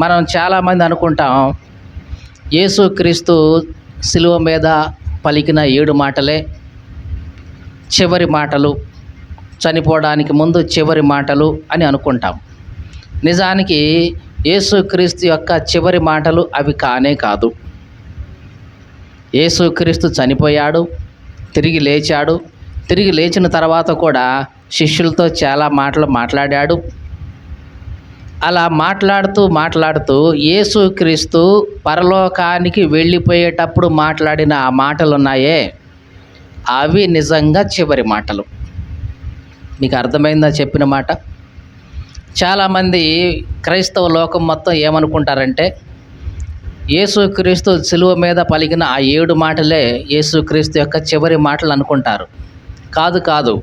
మనం చాలామంది అనుకుంటాం యేసుక్రీస్తు శిలువ మీద పలికిన ఏడు మాటలే చివరి మాటలు చనిపోవడానికి ముందు చివరి మాటలు అని అనుకుంటాం. నిజానికి యేసుక్రీస్తు యొక్క చివరి మాటలు అవి కానే కాదు. యేసుక్రీస్తు చనిపోయాడు తిరిగి లేచాడు తిరిగి లేచిన తర్వాత కూడా శిష్యులతో చాలా మాటలు మాట్లాడాడు అలా మాట్లాడుతూ మాట్లాడుతూ యేసుక్రీస్తు పరలోకానికి వెళ్ళిపోయేటప్పుడు మాట్లాడిన ఆ మాటలు ఉన్నాయే అవి నిజంగా చివరి మాటలు. మీకు అర్థమైందా చెప్పిన మాట? చాలామంది క్రైస్తవ లోకం మొత్తం ఏమనుకుంటారంటే యేసుక్రీస్తు సిలువ మీద పలికిన ఆ ఏడు మాటలే యేసుక్రీస్తు యొక్క చివరి మాటలు అనుకుంటారు. కాదు కాదు.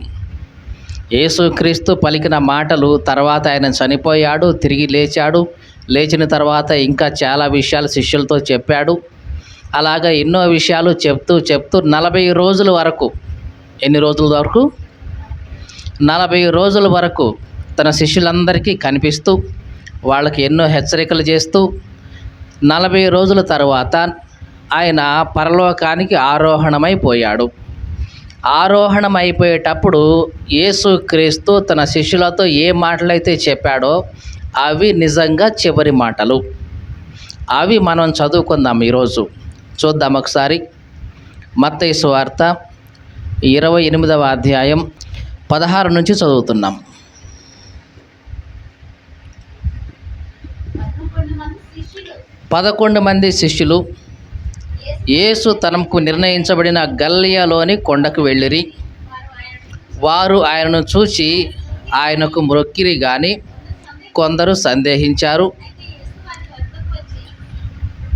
యేసుక్రీస్తు పలికిన మాటలు తర్వాత ఆయన చనిపోయాడు తిరిగి లేచాడు. లేచిన తర్వాత ఇంకా చాలా విషయాలు శిష్యులతో చెప్పాడు. అలాగా ఎన్నో విషయాలు చెప్తూ చెప్తూ నలభై రోజుల వరకు ఎన్ని రోజుల వరకు? నలభై రోజుల వరకు తన శిష్యులందరికీ కనిపిస్తూ వాళ్ళకి ఎన్నో హెచ్చరికలు చేస్తూ నలభై రోజుల తర్వాత ఆయన పరలోకానికి ఆరోహణమైపోయాడు. ఆరోహణం అయిపోయేటప్పుడు యేసుక్రీస్తు తన శిష్యులతో ఏ మాటలైతే చెప్పాడో అవి నిజంగా చివరి మాటలు. అవి మనం చదువుకుందాం ఈరోజు. చూద్దాం ఒకసారి. మత్తయి వార్త ఇరవై ఎనిమిదవ అధ్యాయం పదహారు నుంచి చదువుతున్నాం. పదకొండు మంది శిష్యులు యేసు తనకు నిర్ణయించబడిన గల్లియాలోని కొండకు వెళ్ళిరి. వారు ఆయనను చూచి ఆయనకు మొక్కిరి గాని కొందరు సందేహించారు.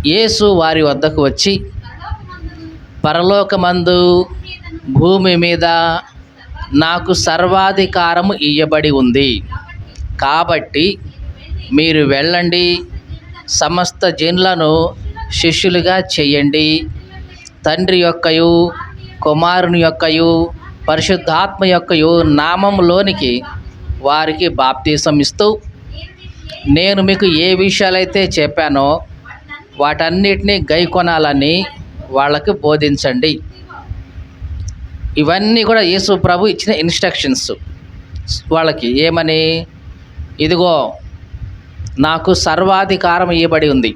యేసు వారి వద్దకు వచ్చి పరలోకమందు భూమి మీద నాకు సర్వాధికారము ఇయ్యబడి ఉంది. కాబట్టి మీరు వెళ్ళండి. సమస్త జిన్లను శిష్యులుగా చేయండి. తండ్రి యొక్కయు కుమారుని యొక్కయు పరిశుద్ధాత్మ యొక్కయు నామంలోనికి వారికి బాప్తీసం ఇస్తూ నేను మీకు ఏ విషయాలైతే చెప్పానో వాటన్నిటినీ గైకొనాలని వాళ్ళకి బోధించండి. ఇవన్నీ కూడా యేసు ప్రభు ఇచ్చిన ఇన్స్ట్రక్షన్స్ వాళ్ళకి ఏమని? ఇదిగో నాకు సర్వాధికారం ఇవ్వబడి ఉంది.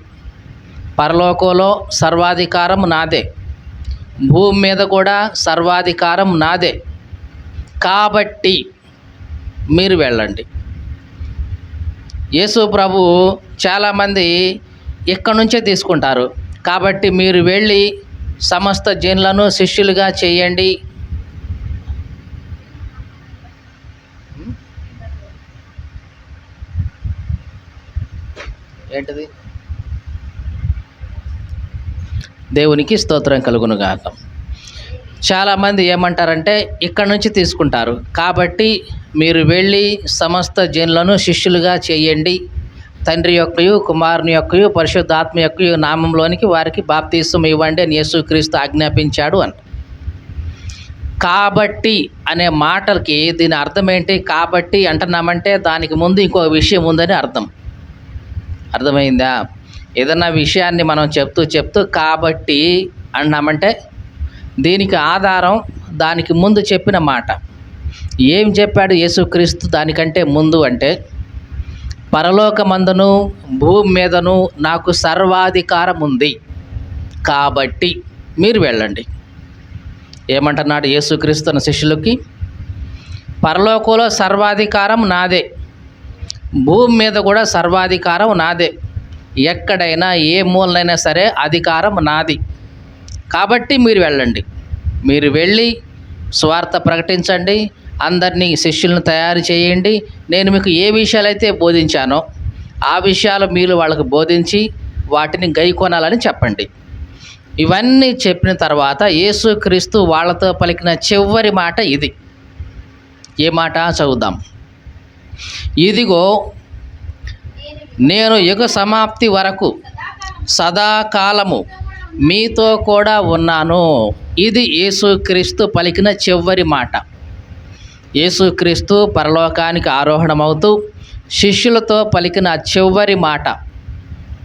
పరలోకంలో సర్వాధికారం నాదే. భూమి మీద కూడా సర్వాధికారం నాదే. కాబట్టి మీరు వెళ్ళండి. యేసు ప్రభు చాలామంది ఇక్కడి నుంచే తీసుకుంటారు. కాబట్టి మీరు వెళ్ళి సమస్త జనులను శిష్యులుగా చేయండి. ఏంటిది? దేవునికి స్తోత్రం కలుగునుగాక. చాలామంది ఏమంటారంటే ఇక్కడ నుంచి తీసుకుంటారు. కాబట్టి మీరు వెళ్ళి సమస్త జనులను శిష్యులుగా చేయండి. తండ్రి యొక్కయు కుమారుని యొక్కయు పరిశుద్ధాత్మ యొక్కయు నామంలోనికి వారికి బాప్తీసం ఇవ్వండి అని యేసుక్రీస్తు ఆజ్ఞాపించాడు అని కాబట్టి అనే మాటలకి దీని అర్థం ఏంటి? కాబట్టి అంటున్నామంటే దానికి ముందు ఇంకో విషయం ఉందని అర్థం. అర్థమైందా? ఏదన్నా విషయాన్ని మనం చెప్తూ చెప్తూ కాబట్టి అన్నామంటే దీనికి ఆధారం దానికి ముందు చెప్పిన మాట. ఏం చెప్పాడు యేసుక్రీస్తు దానికంటే ముందు అంటే పరలోకమందును భూమి మీదను నాకు సర్వాధికారం ఉంది. కాబట్టి మీరు వెళ్ళండి. ఏమంటున్నాడు యేసుక్రీస్తు శిష్యులకి? పరలోకంలో సర్వాధికారం నాదే. భూమి మీద కూడా సర్వాధికారం నాదే. ఎక్కడైనా ఏ మూలనైనా సరే అధికారం నాది. కాబట్టి మీరు వెళ్ళండి. మీరు వెళ్ళి స్వార్థ ప్రకటించండి. అందరినీ శిష్యులను తయారు చేయండి. నేను మీకు ఏ విషయాలైతే బోధించానో ఆ విషయాలు మీరు వాళ్ళకు బోధించి వాటిని గైకొనాలని చెప్పండి. ఇవన్నీ చెప్పిన తర్వాత యేసుక్రీస్తు వాళ్ళతో పలికిన చివరి మాట ఇది. ఏ మాట చదువుదాం. ఇదిగో నేను యుగ సమాప్తి వరకు సదాకాలము మీతో కూడా ఉన్నాను. ఇది యేసుక్రీస్తు పలికిన చివరి మాట. యేసుక్రీస్తు పరలోకానికి ఆరోహణమవుతూ శిష్యులతో పలికిన చివరి మాట.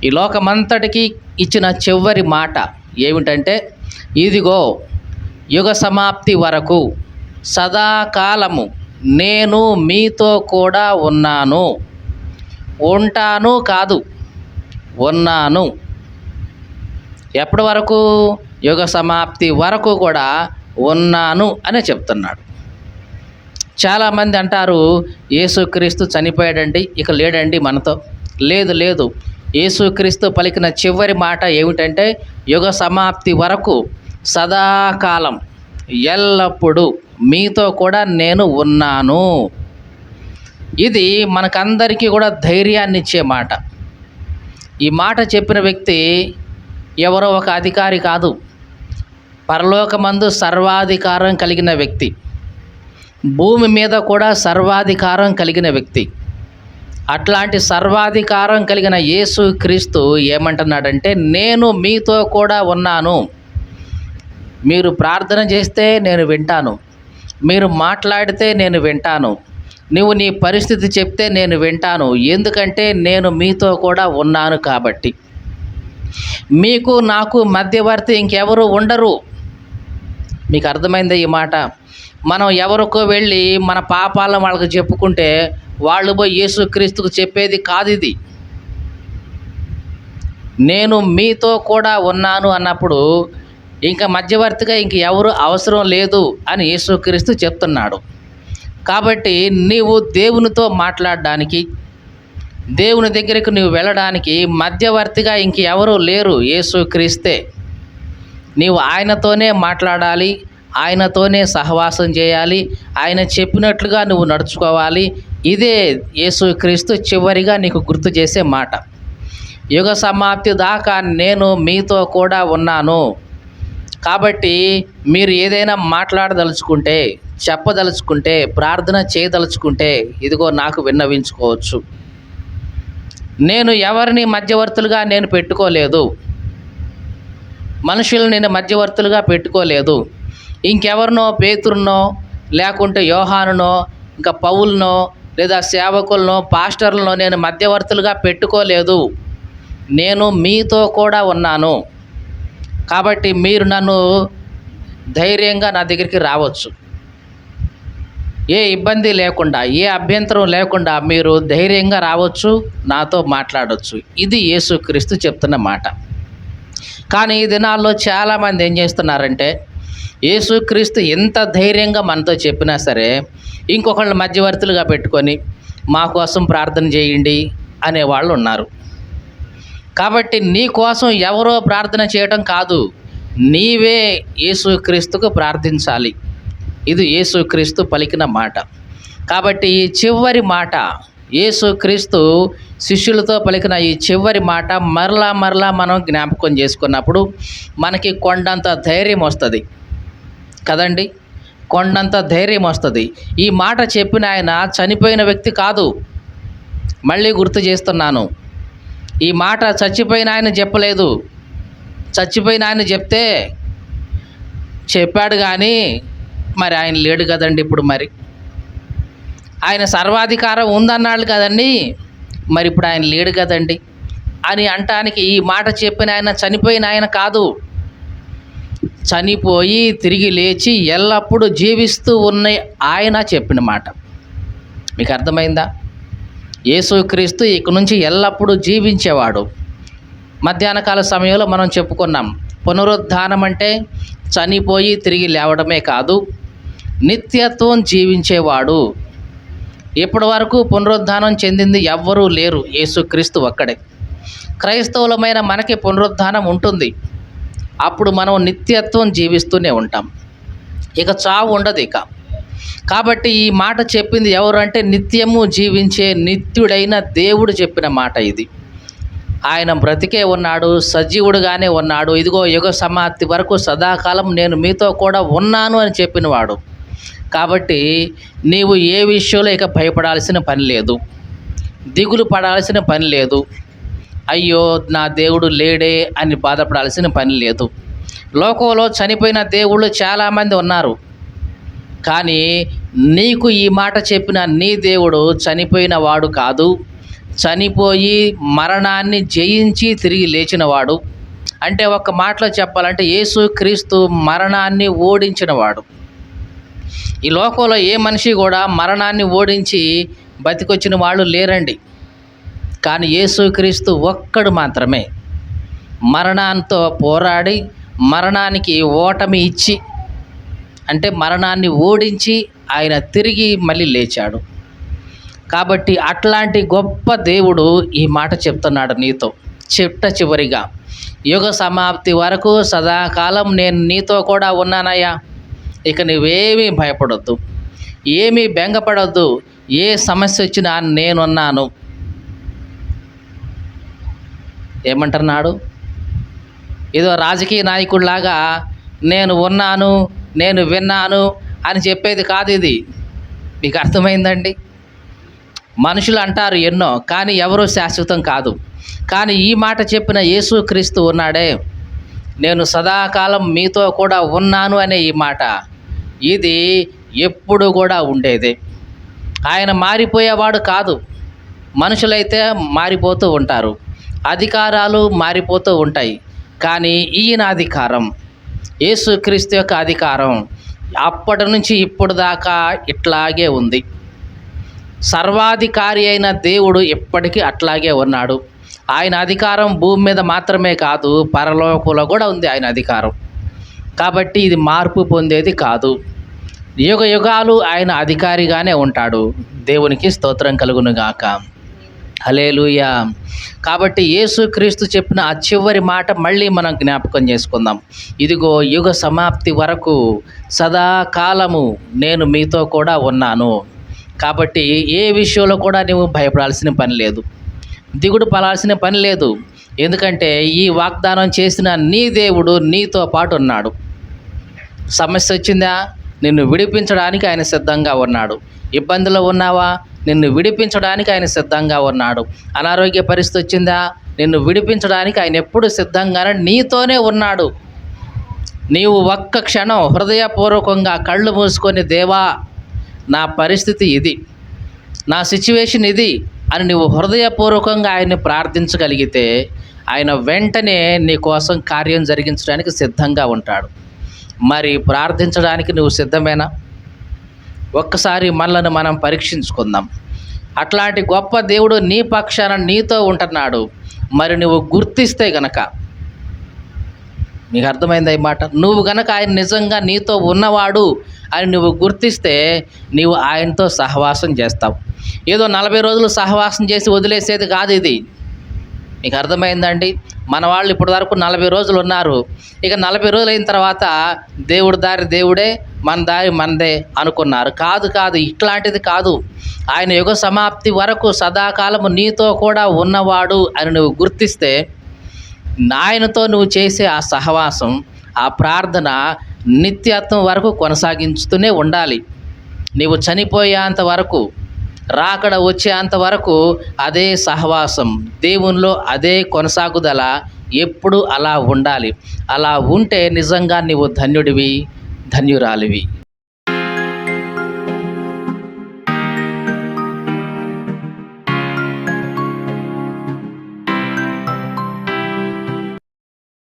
ఈ లోకమంతటికి ఇచ్చిన చివరి మాట ఏమిటంటే ఇదిగో యుగ సమాప్తి వరకు సదాకాలము నేను మీతో కూడా ఉన్నాను. ఉంటాను కాదు ఉన్నాను. ఎప్పటి వరకు యుగ సమాప్తి వరకు కూడా ఉన్నాను అని చెప్తున్నాడు. చాలామంది అంటారు యేసుక్రీస్తు చనిపోయాడండి ఇక లేడండి మనతో. లేదు లేదు. యేసుక్రీస్తు పలికిన చివరి మాట ఏమిటంటే యుగ సమాప్తి వరకు సదాకాలం ఎల్లప్పుడూ మీతో కూడా నేను ఉన్నాను. ఇది మనకందరికీ కూడా ధైర్యాన్ని ఇచ్చే మాట. ఈ మాట చెప్పిన వ్యక్తి ఎవరో ఒక అధికారి కాదు. పరలోకమందు సర్వాధికారం కలిగిన వ్యక్తి. భూమి మీద కూడా సర్వాధికారం కలిగిన వ్యక్తి. అట్లాంటి సర్వాధికారం కలిగిన యేసు క్రీస్తు ఏమంటున్నాడంటే నేను మీతో కూడా ఉన్నాను. మీరు ప్రార్థన చేస్తే నేను వింటాను. మీరు మాట్లాడితే నేను వింటాను. నువ్వు నీ పరిస్థితి చెప్తే నేను వింటాను. ఎందుకంటే నేను మీతో కూడా ఉన్నాను కాబట్టి. మీకు నాకు మధ్యవర్తి ఇంకెవరు ఉండరు. మీకు అర్థమైందా ఈ మాట? మనం ఎవరికో వెళ్ళి మన పాపాలను వాళ్ళకి చెప్పుకుంటే వాళ్ళు పోయి యేసుక్రీస్తుకు చెప్పేది కాదు ఇది నేను మీతో కూడా ఉన్నాను అన్నప్పుడు ఇంకా మధ్యవర్తిగా ఇంక ఎవరు అవసరం లేదు అని యేసుక్రీస్తు చెప్తున్నాడు. కాబట్టి నీవు దేవునితో మాట్లాడడానికి దేవుని దగ్గరికి నువ్వు వెళ్ళడానికి మధ్యవర్తిగా ఇంకెవరూ లేరు లేరు క్రీస్తే. నీవు ఆయనతోనే మాట్లాడాలి ఆయనతోనే సహవాసం చేయాలి ఆయన చెప్పినట్లుగా నువ్వు నడుచుకోవాలి. ఇదే యేసుక్రీస్తు చివరిగా నీకు గుర్తు చేసే మాట. యుగ సమాప్తి దాకా నేను మీతో కూడా ఉన్నాను. కాబట్టి మీరు ఏదైనా మాట్లాడదలుచుకుంటే చెప్పదలుచుకుంటే ప్రార్థన చేయదలుచుకుంటే ఇదిగో నాకు విన్నవించుకోవచ్చు. నేను ఎవరిని మధ్యవర్తులుగా నేను పెట్టుకోలేదు. మనుషులు నేను మధ్యవర్తులుగా పెట్టుకోలేదు. ఇంకెవరినో పేతురునో లేకుంటే యోహానునో ఇంకా పౌలనో లేదా సేవకులనో పాస్టర్లనో నేను మధ్యవర్తులుగా పెట్టుకోలేదు. నేను మీతో కూడా ఉన్నాను. కాబట్టి మీరు నన్ను ధైర్యంగా నా దగ్గరికి రావచ్చు. ఏ ఇబ్బంది లేకుండా ఏ అభ్యంతరం లేకుండా మీరు ధైర్యంగా రావచ్చు? నాతో మాట్లాడవచ్చు ఇది యేసుక్రీస్తు చెప్తున్న మాట. కానీ ఈ దినాల్లో చాలామంది ఏం చేస్తున్నారంటే యేసుక్రీస్తు ఎంత ధైర్యంగా మనతో చెప్పినా సరే ఇంకొకళ్ళు మధ్యవర్తులుగా పెట్టుకొని మా కోసం ప్రార్థన చేయండి అనే వాళ్ళు ఉన్నారు. కాబట్టి నీ కోసం ఎవరో ప్రార్థన చేయటం కాదు నీవే యేసుక్రీస్తుకు ప్రార్థించాలి. ఇది యేసుక్రీస్తు పలికిన మాట. కాబట్టి ఈ చివరి మాట యేసుక్రీస్తు శిష్యులతో పలికిన ఈ చివరి మాట మరలా మరలా మనం జ్ఞాపకం చేసుకున్నప్పుడు మనకి కొండంత ధైర్యం వస్తుంది. కదండి? కొండంత ధైర్యం వస్తుంది. ఈ మాట చెప్పిన ఆయన చనిపోయిన వ్యక్తి కాదు. మళ్ళీ గుర్తు చేస్తున్నాను. ఈ మాట చచ్చిపోయిన ఆయన చెప్పలేదు. చచ్చిపోయిన ఆయన చెప్తే చెప్పాడు కానీ మరి ఆయన లేడు కదండి ఇప్పుడు మరి. ఆయన సర్వాధికారం ఉందన్నాడు కదండి. మరి ఇప్పుడు ఆయన లేడు కదండి. అని అంటానికి ఈ మాట చెప్పిన ఆయన చనిపోయిన ఆయన కాదు. చనిపోయి తిరిగి లేచి ఎల్లప్పుడూ జీవిస్తూ ఉన్న ఆయన చెప్పిన మాట. మీకు అర్థమైందా? యేసుక్రీస్తు ఇక నుంచి ఎల్లప్పుడూ జీవించేవాడు. మధ్యాహ్నకాల సమయంలో మనం చెప్పుకున్నాం పునరుద్ధానం అంటే చనిపోయి తిరిగి లేవడమే కాదు. నిత్యత్వం జీవించేవాడు. ఇప్పటి వరకు పునరుద్ధానం చెందింది ఎవ్వరూ లేరు. యేసుక్రీస్తు ఒక్కడే. క్రైస్తవులమైన మనకి పునరుద్ధానం ఉంటుంది. అప్పుడు మనం నిత్యత్వం జీవిస్తూనే ఉంటాం. ఇక చావు ఉండదు ఇక. కాబట్టి ఈ మాట చెప్పింది ఎవరు అంటే నిత్యము జీవించే నిత్యుడైన దేవుడు చెప్పిన మాట ఇది. ఆయన బ్రతికే ఉన్నాడు సజీవుడుగానే ఉన్నాడు. ఇదిగో యుగ సమాప్తి వరకు సదాకాలం నేను మీతో కూడా ఉన్నాను అని చెప్పినవాడు. కాబట్టి నీవు ఏ విషయంలో ఇక భయపడాల్సిన పని లేదు. దిగులు పడాల్సిన పని లేదు. అయ్యో నా దేవుడు లేడే అని బాధపడాల్సిన పని లేదు. లోకంలో చనిపోయిన దేవుళ్ళు చాలామంది ఉన్నారు. కానీ నీకు ఈ మాట చెప్పిన నీ దేవుడు చనిపోయిన వాడు కాదు. చనిపోయి మరణాన్ని జయించి తిరిగి లేచినవాడు. అంటే ఒక మాటలో చెప్పాలంటే యేసు క్రీస్తు మరణాన్ని ఓడించినవాడు. ఈ లోకంలో ఏ మనిషి కూడా మరణాన్ని ఓడించి బతికొచ్చిన వాళ్ళు లేరండి. కానీ యేసుక్రీస్తు ఒక్కడు మాత్రమే. మరణంతో పోరాడి మరణానికి ఓటమి ఇచ్చి అంటే మరణాన్ని ఓడించి ఆయన తిరిగి మళ్ళీ లేచాడు. కాబట్టి అట్లాంటి గొప్ప దేవుడు ఈ మాట చెప్తున్నాడు నీతో. చిట్ట చివరిగా యుగ సమాప్తి వరకు సదాకాలం నేను నీతో కూడా ఉన్నానయ్యా. ఇక నువ్వేమీ భయపడొద్దు. ఏమీ బెంగపడొద్దు. ఏ సమస్య వచ్చినా నేనున్నాను ఏమంటున్నాడు? ఏదో రాజకీయ నాయకుడిలాగా నేను ఉన్నాను నేను విన్నాను అని చెప్పేది కాదు ఇది. మీకు అర్థమైందండి? మనుషులు అంటారు ఎన్నో కానీ ఎవరూ శాశ్వతం కాదు. కానీ ఈ మాట చెప్పిన యేసు క్రీస్తు ఉన్నాడే. నేను సదాకాలం మీతో కూడా ఉన్నాను అనే ఈ మాట. ఇది ఎప్పుడు కూడా ఉండేది. ఆయన మారిపోయేవాడు కాదు. మనుషులైతే మారిపోతూ ఉంటారు. అధికారాలు మారిపోతూ ఉంటాయి. కానీ ఈయన అధికారం యేసుక్రీస్తు యొక్క అధికారం అప్పటి నుంచి ఇప్పుడు దాకా ఇట్లాగే ఉంది. సర్వాధికారి అయిన దేవుడు ఇప్పటికీ అట్లాగే ఉన్నాడు. ఆయన అధికారం భూమి మీద మాత్రమే కాదు పరలోకంలో కూడా ఉంది ఆయన అధికారం. కాబట్టి ఇది మార్పు పొందేది కాదు. యుగ యుగాలు ఆయన అధికారిగానే ఉంటాడు. దేవునికి స్తోత్రం కలుగునుగాక. హలేలుయ కాబట్టి యేసుక్రీస్తు చెప్పిన ఆ చివరి మాట మళ్ళీ మనం జ్ఞాపకం చేసుకుందాం. ఇదిగో యుగ సమాప్తి వరకు సదాకాలము నేను మీతో కూడా ఉన్నాను. కాబట్టి ఏ విషయంలో కూడా నువ్వు భయపడాల్సిన పని లేదు. దిగుడు పడాల్సిన పని లేదు. ఎందుకంటే ఈ వాగ్దానం చేసిన నీ దేవుడు నీతో పాటు ఉన్నాడు. సమస్య వచ్చిందా? నిన్ను విడిపించడానికి ఆయన సిద్ధంగా ఉన్నాడు. ఇబ్బందులు ఉన్నావా? నిన్ను విడిపించడానికి ఆయన సిద్ధంగా ఉన్నాడు. అనారోగ్య పరిస్థితి వచ్చిందా? నిన్ను విడిపించడానికి ఆయన ఎప్పుడు సిద్ధంగానే నీతోనే ఉన్నాడు. నీవు ఒక్క క్షణం హృదయపూర్వకంగా కళ్ళు మూసుకొని దేవా నా పరిస్థితి ఇది. నా సిచ్యువేషన్ ఇది అని నువ్వు హృదయపూర్వకంగా ఆయన్ని ప్రార్థించగలిగితే ఆయన వెంటనే నీ కోసం కార్యం జరిగించడానికి సిద్ధంగా ఉంటాడు. మరి ప్రార్థించడానికి నువ్వు సిద్ధమేనా? ఒక్కసారి మనల్ని మనం పరీక్షించుకుందాం. అట్లాంటి గొప్ప దేవుడు నీ పక్షాన నీతో ఉంటున్నాడు. మరి నువ్వు గుర్తిస్తే గనక. నీకు అర్థమైంది ఈ మాట? నువ్వు గనక ఆయన నిజంగా నీతో ఉన్నవాడు అని నువ్వు గుర్తిస్తే నీవు ఆయనతో సహవాసం చేస్తావు. ఏదో నలభై రోజులు సహవాసం చేసి వదిలేసేది కాదు ఇది. మీకు అర్థమైందండి? మన వాళ్ళు ఇప్పటి వరకు నలభై రోజులు ఉన్నారు. ఇక నలభై రోజులు అయిన తర్వాత దేవుడి దారి దేవుడే మన దారి మనదే అనుకున్నారు. కాదు కాదు ఇట్లాంటిది కాదు. ఆయన యుగ సమాప్తి వరకు సదాకాలము నీతో కూడా ఉన్నవాడు అని నువ్వు గుర్తిస్తే నాయనతో నువ్వు చేసే ఆ సహవాసం ఆ ప్రార్థన నిత్యత్వం వరకు కొనసాగించుతూనే ఉండాలి. నీవు చనిపోయేంత వరకు రాకడ వచ్చేంత వరకు అదే సహవాసం. దేవునిలో అదే కొనసాగుదల ఎప్పుడు అలా ఉండాలి. అలా ఉంటే నిజంగా నీవు ధన్యుడివి ధన్యురాలివి.